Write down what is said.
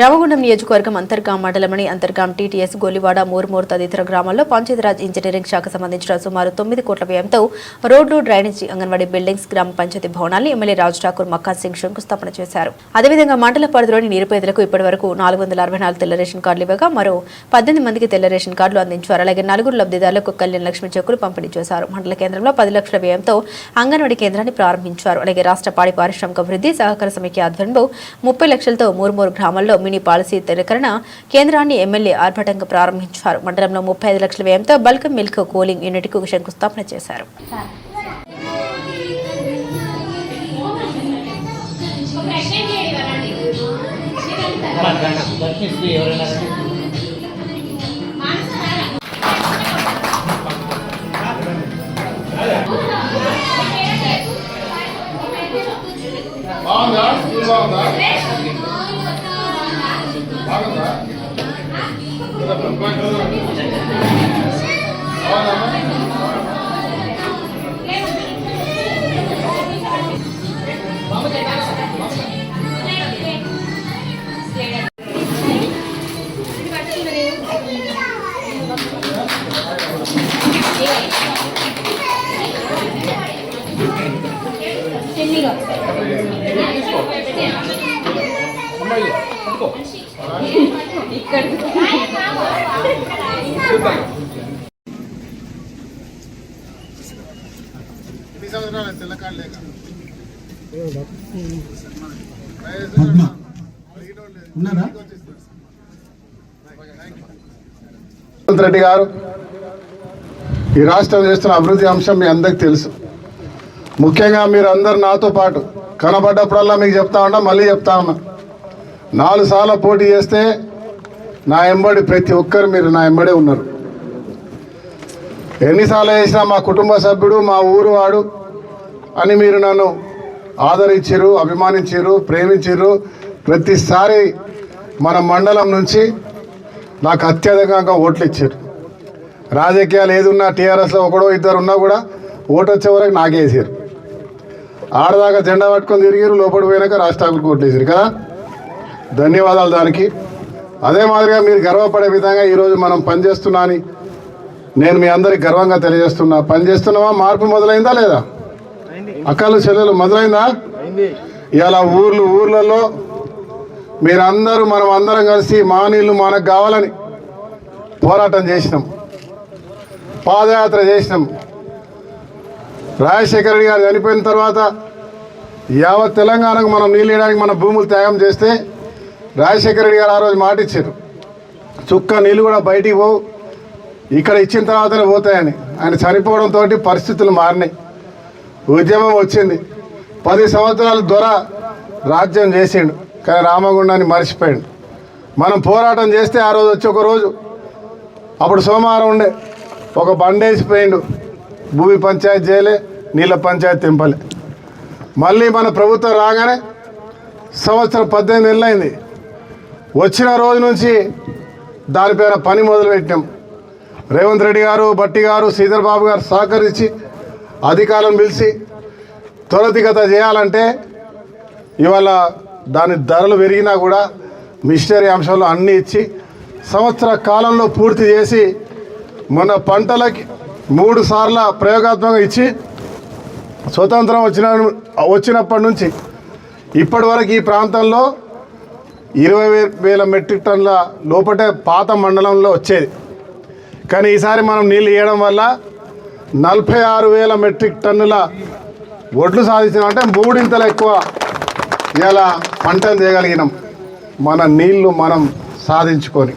రామగుండం నియోజకవర్గం అంతర్గాం మండలంలోని అంతర్గాం టీటీఎస్ గోలివాడ మూర్మూర్ తదితర గ్రామాల్లో పంచాయతీరాజ్ ఇంజనీరింగ్ శాఖ సంబంధించిన సుమారు తొమ్మిది కోట్ల వ్యయంతో రోడ్లు డ్రైనేజీ అంగన్వాడీ బిల్డింగ్స్ గ్రామ పంచాయతీ భవనాన్ని ఎమ్మెల్యే రాజ్ ఠాకూర్ మక్కా సింగ్ శంకుస్థాపన చేశారు. అదేవిధంగా మండల పరిధిలోని నిరుపేదలకు ఇప్పటివరకు నాలుగు వందల అరవై నాలుగు తెల్ల రేషన్ కార్డులు ఇవ్వగా మరో పద్దెనిమిది మందికి తెల్ల రేషన్ కార్డులు అందించారు. అలాగే నలుగురు లబ్ధిదారులకు కళ్యాణ లక్ష్మి చెక్కులు పంపిణీ చేశారు. మండల కేంద్రంలో పది లక్షల వ్యయంతో అంగన్వాడీ కేంద్రాన్ని ప్రారంభించారు. అలాగే రాష్ట్ర పాడి పారిశ్రామిక వృద్ధి సహకార సమితి ఆధ్వర్యంలో ముప్పై లక్షలతో మూర్మూరు గ్రామాల్లో మినీ పాలసీ తిరకరణ కేంద్రాన్ని ఎమ్మెల్యే ఆర్భటంగా ప్రారంభించారు. మండలంలో ముప్పై ఐదు లక్షల వ్యయంతో బల్క్ మిల్క్ కూలింగ్ యూనిట్కు శంకుస్థాపన చేశారు. ఎవరైనా బాగుందా? బాగుందా? బాగుందా? అమ్మాయి. పట్టుకో. ఉన్నారా? రెడ్డి గారు ఈ రాష్ట్రం చేస్తున్న అభివృద్ధి అంశం మీ అందరికి తెలుసు. ముఖ్యంగా మీరు అందరు నాతో పాటు కనబడ్డప్పుడల్లా మీకు చెప్తా ఉన్నా మళ్ళీ చెప్తా ఉన్నా. నాలుగు సార్లు పోటీ చేస్తే నా ఎంబడి ప్రతి ఒక్కరు మీరు నా ఎంబడే ఉన్నారు. ఎన్నిసార్లు చేసినా మా కుటుంబ సభ్యుడు మా ఊరు వాడు అని మీరు నన్ను ఆదరించారు అభిమానించారు ప్రేమించారు. ప్రతిసారి మన మండలం నుంచి నాకు అత్యధికంగా ఓట్లు ఇచ్చారు. రాజకీయాలు ఏదున్నా టీఆర్ఎస్లో ఒకడో ఇద్దరు ఉన్నా కూడా ఓటు వచ్చే వరకు నాకేసారు ఆడదాకా జెండా పట్టుకొని తిరిగారు లోపల పోయినాక రాష్ట్రాలకు ఓట్లు వేసారు కదా. ధన్యవాదాలు దానికి. అదే మాదిరిగా మీరు గర్వపడే విధంగా ఈరోజు మనం పనిచేస్తున్నా అని నేను మీ అందరికి గర్వంగా తెలియజేస్తున్నా. పనిచేస్తున్నావా? మార్పు మొదలైందా లేదా? అక్కలు చెల్లెలు మొదలైందా? ఇలా ఊర్లు ఊర్లలో మీరందరూ మనం అందరం కలిసి మా నీళ్ళు మనకు కావాలని పోరాటం చేసినాం. పాదయాత్ర చేసినాం. రాజశేఖర రెడ్డి గారు చనిపోయిన తర్వాత యావత్ తెలంగాణకు మనం నీళ్ళు వేయడానికి మన భూములు త్యాగం చేస్తే రాజశేఖర రెడ్డి గారు ఆ రోజు మాట ఇచ్చారు. చుక్క నీళ్ళు కూడా బయటికి పోవు. ఇక్కడ ఇచ్చిన తర్వాతనే పోతాయని. ఆయన చనిపోవడంతో పరిస్థితులు మారినాయి. ఉద్యమం వచ్చింది. పది సంవత్సరాల దొర రాజ్యం చేసిండు. కానీ రామగుండాన్ని మర్చిపోయాడు. మనం పోరాటం చేస్తే ఆ రోజు వచ్చి ఒక రోజు అప్పుడు సోమవారం ఉండే ఒక బండేసిపోయిండు. భూమి పంచాయతీ చేయలే నీళ్ళ పంచాయతీ తెంపలే. మళ్ళీ మన ప్రభుత్వం రాగానే సంవత్సరం పద్దెనిమిది నెలలైంది. అయింది వచ్చిన రోజు నుంచి దానిపైన పని మొదలుపెట్టాం రేవంత్ రెడ్డి గారు బట్టి గారు శ్రీధర్ బాబు గారు సహకరించి అధికారులను పిలిచి త్వరతిగత చేయాలంటే ఇవాళ దాని ధరలు పెరిగినా కూడా మిషనరీ అంశాలు అన్నీ ఇచ్చి సంవత్సర కాలంలో పూర్తి చేసి మన పంటలకి మూడు సార్ల ప్రయోగాత్మకంగా ఇచ్చి స్వతంత్రం వచ్చిన వచ్చినప్పటి నుంచి ఇప్పటి వరకు ఈ ప్రాంతంలో ఇరవై వేల మెట్రిక్ టన్నుల లోపటే పాత మండలంలో వచ్చేది. కానీ ఈసారి మనం నీళ్ళు ఇవ్వడం వల్ల నలభై ఆరు వేల మెట్రిక్ టన్నుల ఒడ్లు సాధించినాం. అంటే మూడింతలు ఎక్కువ ఇలా పంటలు చేయగలిగినాం మన నీళ్ళు మనం సాధించుకొని.